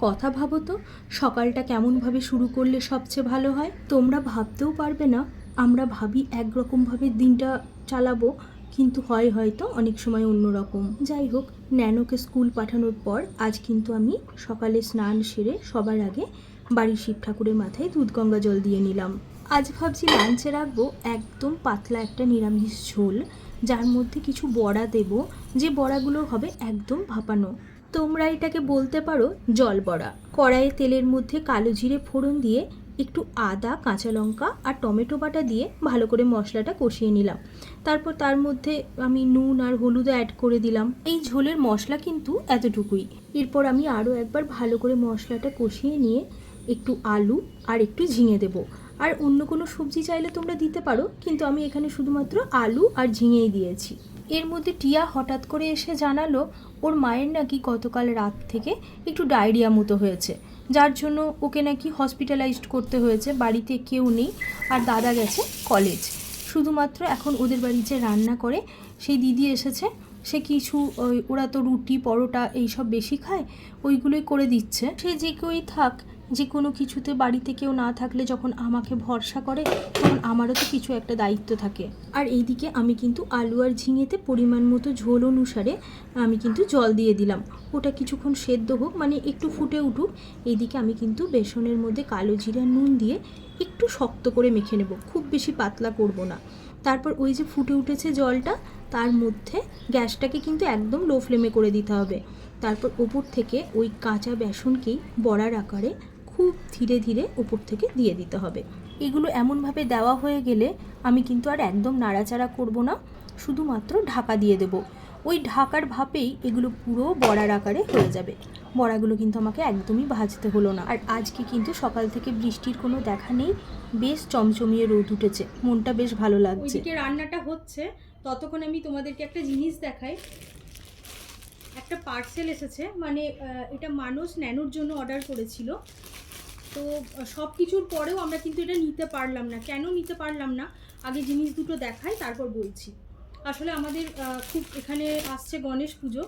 কথা ভাবো তো, সকালটা কেমনভাবে শুরু করলে সবচেয়ে ভালো হয়? তোমরা ভাবতেও পারবে না, আমরা ভাবি একরকমভাবে দিনটা চালাবো, কিন্তু হয় হয়তো অনেক সময় অন্যরকম। যাই হোক, ন্যানোকে স্কুল পাঠানোর পর আজ কিন্তু আমি সকালে স্নান সেরে সবার আগে বাড়ির শিব ঠাকুরের মাথায় দুধ গঙ্গা জল দিয়ে নিলাম। আজ ভাবছি লাঞ্চে রাখব একদম পাতলা একটা নিরামিষ ঝোল, যার মধ্যে কিছু বড়া দেব, যে বড়াগুলো হবে একদম ভাপানো। তোমরা এটাকে বলতে পারো জল বড়া। কড়াইয়ে তেলের মধ্যে কালো জিরে ফোড়ন দিয়ে একটু আদা, কাঁচা লঙ্কা আর টমেটো বাটা দিয়ে ভালো করে মশলাটা কষিয়ে নিলাম। তারপর তার মধ্যে আমি নুন আর হলুদ অ্যাড করে দিলাম। এই ঝোলের মশলা কিন্তু এতটুকুই। এরপর আমি আরও একবার ভালো করে মশলাটা কষিয়ে নিয়ে একটু আলু আর একটু ঝিঙে দেবো। আর অন্য কোনো সবজি চাইলে তোমরা দিতে পারো, কিন্তু আমি এখানে শুধুমাত্র আলু আর ঝিঙেই দিয়েছি। এর মধ্যে টিয়া হঠাৎ করে এসে জানালো, ওর মায়ের নাকি গতকাল রাত থেকে একটু ডায়রিয়া মতো হয়েছে, যার জন্য ওকে নাকি হসপিটালাইজড করতে হয়েছে, বাড়িতে কেউ নেই আর দাদা গেছে কলেজ শুধুমাত্র এখন ওদের বাড়ি যে রান্না করে, সেই দিদি এসেছে, সে কিছু ওরা তো রুটি, পরোটা এইসব বেশি খায়, ওইগুলোই করে দিচ্ছে। সে যে কেউই থাক যে কোনো কিছুতে বাড়িতে কেউ না থাকলে যখন আমাকে ভরসা করে, তখন আমারও তো কিছু একটা দায়িত্ব থাকে। আর এইদিকে আমি কিন্তু আলু আর ঝিঙেতে পরিমাণ মতো ঝোল অনুসারে আমি কিন্তু জল দিয়ে দিলাম। ওটা কিছুক্ষণ সেদ্ধ হোক মানে একটু ফুটে উঠুক। এইদিকে আমি কিন্তু বেসনের মধ্যে কালো জিরা নুন দিয়ে একটু শক্ত করে মেখে নেব। খুব বেশি পাতলা করব না। তারপর ওই যে ফুটে উঠেছে জলটা, তার মধ্যে গ্যাসটাকে কিন্তু একদম লো ফ্লেমে করে দিতে হবে। তারপর ওপর থেকে ওই কাঁচা বেসনকেই বড়ার আকারে খুব ধীরে ধীরে উপর থেকে দিয়ে দিতে হবে। এগুলো এমনভাবে দেওয়া হয়ে গেলে আমি কিন্তু আর একদম নাড়াচাড়া করব না, শুধুমাত্র ঢাকা দিয়ে দেব। ওই ঢাকার ভাপেই এগুলো পুরো বড়ার আকারে হয়ে যাবে। বড়াগুলো কিন্তু আমাকে একদমই ভাজতে হলো না। আর আজকে কিন্তু সকাল থেকে বৃষ্টির কোনো দেখা নেই, বেশ চমচমিয়ে রোদ উঠেছে। মনটা বেশ ভালো লাগছে। ওইদিকে রান্নাটা হচ্ছে। ততক্ষণ আমি তোমাদেরকে একটা জিনিস দেখাই। একটা পার্সেল এসেছে। মানে এটা মানুষ ন্যানোর জন্য অর্ডার করেছিল। তো সব কিছুর পরেও আমরা কিন্তু এটা নিতে পারলাম না। কেন নিতে পারলাম না? আগে জিনিস দুটো দেখাই, তারপর বলছি। আসলে আমাদের খুব এখানে আসছে গণেশ পুজো।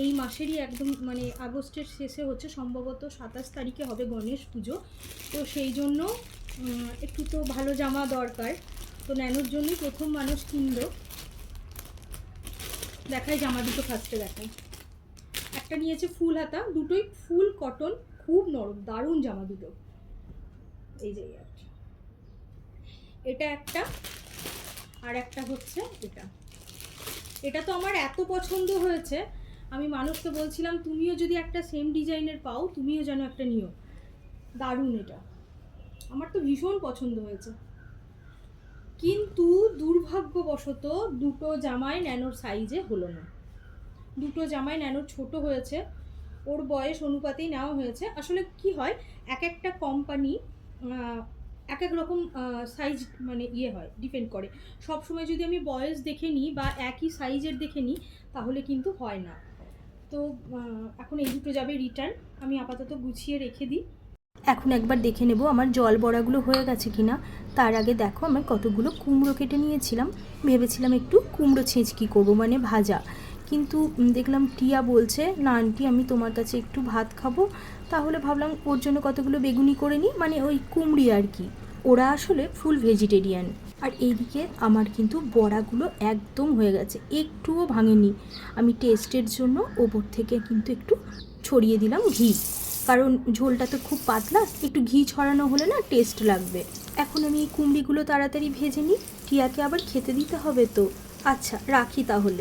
এই মাসেরই একদম মানে আগস্টের শেষে হচ্ছে, সম্ভবত সাতাশ তারিখে হবে গণেশ পুজো। তো সেই জন্য একটু তো ভালো জামা দরকার। তো ন্যানোর জন্যই প্রথম মানুষ কিনলো। দেখাই জামা দুটো ফার্স্টে দেখাই। একটা নিয়েছে ফুল হাতা, দুটোই ফুল কটন খুব নরম, দারুণ জামা দুটো। এই যে এটা একটা, আর একটা হচ্ছে এটা। এটা তো আমার এত পছন্দ হয়েছে, আমি মানুষকে বলছিলাম, তুমিও যদি একটা সেম ডিজাইনের পাও, তুমিও যেন একটা নিও। দারুণ এটা। আমার তো ভীষণ পছন্দ হয়েছে। কিন্তু দুর্ভাগ্যবশত দুটো জামাই ন্যানোর সাইজে হলো না। দুটো জামাই ন্যানোর ছোট হয়েছে ওর বয়স অনুপাতেই নেওয়া হয়েছে। আসলে কি হয়, এক একটা কোম্পানি এক এক রকম সাইজ মানে ইয়ে হয় ডিপেন্ড করে। সব সময় যদি আমি বয়স দেখে নিই বা একই সাইজের দেখে নিই, তাহলে কিন্তু হয় না। তো এখন এই দুটো যাবে রিটার্ন আমি আপাতত গুছিয়ে রেখে দিই। এখন একবার দেখে নেব আমার জল বড়াগুলো হয়ে গেছে কি না তার আগে দেখো আমার কতগুলো কুমড়ো কেটে নিয়েছিলাম। ভেবেছিলাম একটু কুমড়ো ছেঁচকি করব মানে ভাজা। কিন্তু দেখলাম টিয়া বলছে, না, আন্টি, আমি তোমার কাছে একটু ভাত খাব। তাহলে ভাবলাম ওর জন্য কতগুলো বেগুনি করে নিই মানে ওই কুমড়ি আর কি। ওরা আসলে ফুল ভেজিটেরিয়ান। আর এইদিকে আমার কিন্তু বড়াগুলো একদম হয়ে গেছে, একটুও ভাঙেনি। আমি টেস্টের জন্য ওপর থেকে কিন্তু একটু ছড়িয়ে দিলাম ঘি। কারণ ঝোলটা তো খুব পাতলা, একটু ঘি ছড়ানো হলে না টেস্ট লাগবে। এখন আমি এই কুমড়িগুলো তাড়াতাড়ি ভেজে নিই, টিয়াকে আবার খেতে দিতে হবে তো। আচ্ছা রাখি তাহলে।